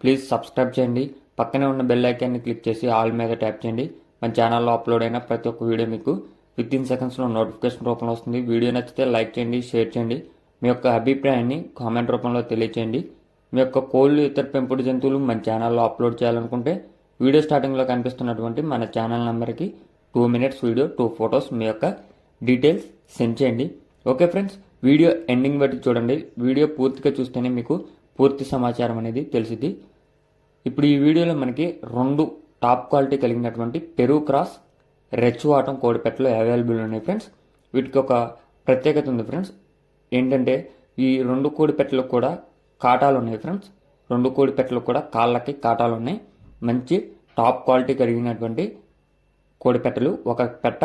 Please subscribe చేయండి. పక్కనే ఉన్న బెల్ ఐకాన్ని క్లిక్ చేసి ఆల్ మీద ట్యాప్ చేయండి. మన ఛానల్లో అప్లోడ్ అయిన ప్రతి ఒక్క వీడియో మీకు విత్ ఇన్ సెకండ్స్లో నోటిఫికేషన్ రూపంలో వస్తుంది. వీడియో నచ్చితే లైక్ చేయండి షేర్ చేయండి. మీ యొక్క అభిప్రాయాన్ని కామెంట్ రూపంలో తెలియచేయండి. మీ యొక్క కోళ్ళు ఇతర పెంపుడు జంతువులు మన ఛానల్లో అప్లోడ్ చేయాలనుకుంటే వీడియో స్టార్టింగ్లో కనిపిస్తున్నటువంటి మన ఛానల్ నెంబర్కి two minutes video two photos మీ యొక్క డీటెయిల్స్ సెండ్ చేయండి. ఓకే ఫ్రెండ్స్ వీడియో ఎండింగ్ బట్టి చూడండి. వీడియో పూర్తిగా చూస్తేనే మీకు పూర్తి సమాచారం అనేది తెలిసింది. ఇప్పుడు ఈ వీడియోలో మనకి రెండు టాప్ క్వాలిటీ కలిగినటువంటి పెరుగు క్రాస్ రెచ్చువాటం కోడిపెట్టలు అవైలబుల్ ఉన్నాయి ఫ్రెండ్స్. వీటికి ఒక ప్రత్యేకత ఉంది ఫ్రెండ్స్. ఏంటంటే ఈ రెండు కోడిపెట్టలకు కూడా కాటాలు ఉన్నాయి ఫ్రెండ్స్. రెండు కోడిపెట్టలకు కూడా కాళ్ళకి కాటాలు ఉన్నాయి. మంచి టాప్ క్వాలిటీ కలిగినటువంటి కోడిపెట్టలు ఒక పెట్ట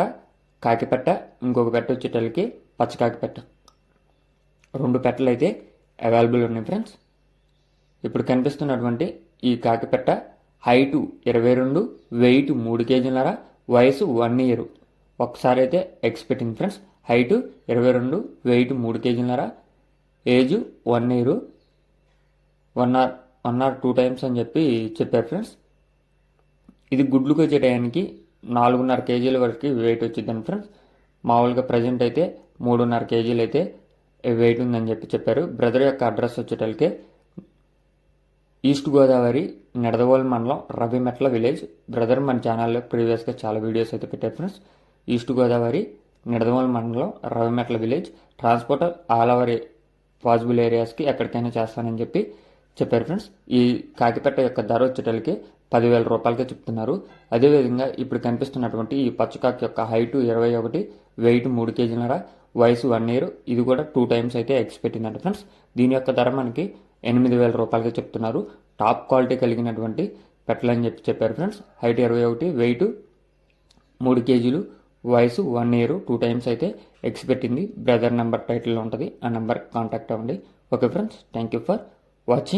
కాకిపెట్ట ఇంకొక పెట్ట వచ్చేటలకి పచ్చకాకి పెట్ట. రెండు పెట్టలు అయితే అవైలబుల్ ఉన్నాయి ఫ్రెండ్స్. ఇప్పుడు కనిపిస్తున్నటువంటి ఈ కాకిపెట్ట హైటు ఇరవై రెండు వెయిట్ మూడు కేజీలర వయసు వన్ ఇయర్. ఒకసారి అయితే ఎక్స్పెక్టింగ్ ఫ్రెండ్స్ హైటు ఇరవై రెండు వెయిట్ మూడు కేజీలర age one year. One or one or two times అని చెప్పి చెప్పారు ఫ్రెండ్స్. ఇది గుడ్లకు వచ్చే టయానికి నాలుగున్నర కేజీల వరకు వెయిట్ వచ్చిందండి ఫ్రెండ్స్. మామూలుగా ప్రజెంట్ అయితే మూడున్నర కేజీలు అయితే వెయిట్ ఉందని చెప్పి చెప్పారు. బ్రదర్ యొక్క అడ్రస్ వచ్చేటలకే ఈస్ట్ గోదావరి నిడదవోలు మండలం రవిమెట్ల విలేజ్ బ్రదర్ మన ఛానల్లో ప్రీవియస్గా చాలా వీడియోస్ అయితే పెట్టారు ఫ్రెండ్స్. ఈస్ట్ గోదావరి నిడదవోలు మండలం Ravimetla village transport all over possible ఏరియాస్కి ఎక్కడికైనా చేస్తానని చెప్పి చెప్పారు ఫ్రెండ్స్. ఈ కాకిపెట్ట యొక్క ధర వచ్చేటలకి పదివేల రూపాయలకే చెప్తున్నారు. అదేవిధంగా ఇప్పుడు కనిపిస్తున్నటువంటి ఈ పచ్చకాకి యొక్క హైటు ఇరవై ఒకటి వెయిట్ మూడు కేజీలర వయసు వన్ ఇయర్ ఇది కూడా టూ టైమ్స్ అయితే ఎగ్స్ పెట్టిందంట ఫ్రెండ్స్. దీని యొక్క ధర మనకి ఎనిమిది వేల రూపాయలకి చెప్తున్నారు. టాప్ క్వాలిటీ కలిగినటువంటి పెట్టలని చెప్పి చెప్పారు ఫ్రెండ్స్. హైట్ ఇరవై ఒకటి వెయిట్ మూడు కేజీలు వయసు వన్ ఇయర్ టూ టైమ్స్ అయితే ఎక్స్ పెట్టింది. బ్రదర్ నెంబర్ టైటిల్లో ఉంటుంది. ఆ నెంబర్ కాంటాక్ట్ అవ్వండి. Okay friends thank you for watching.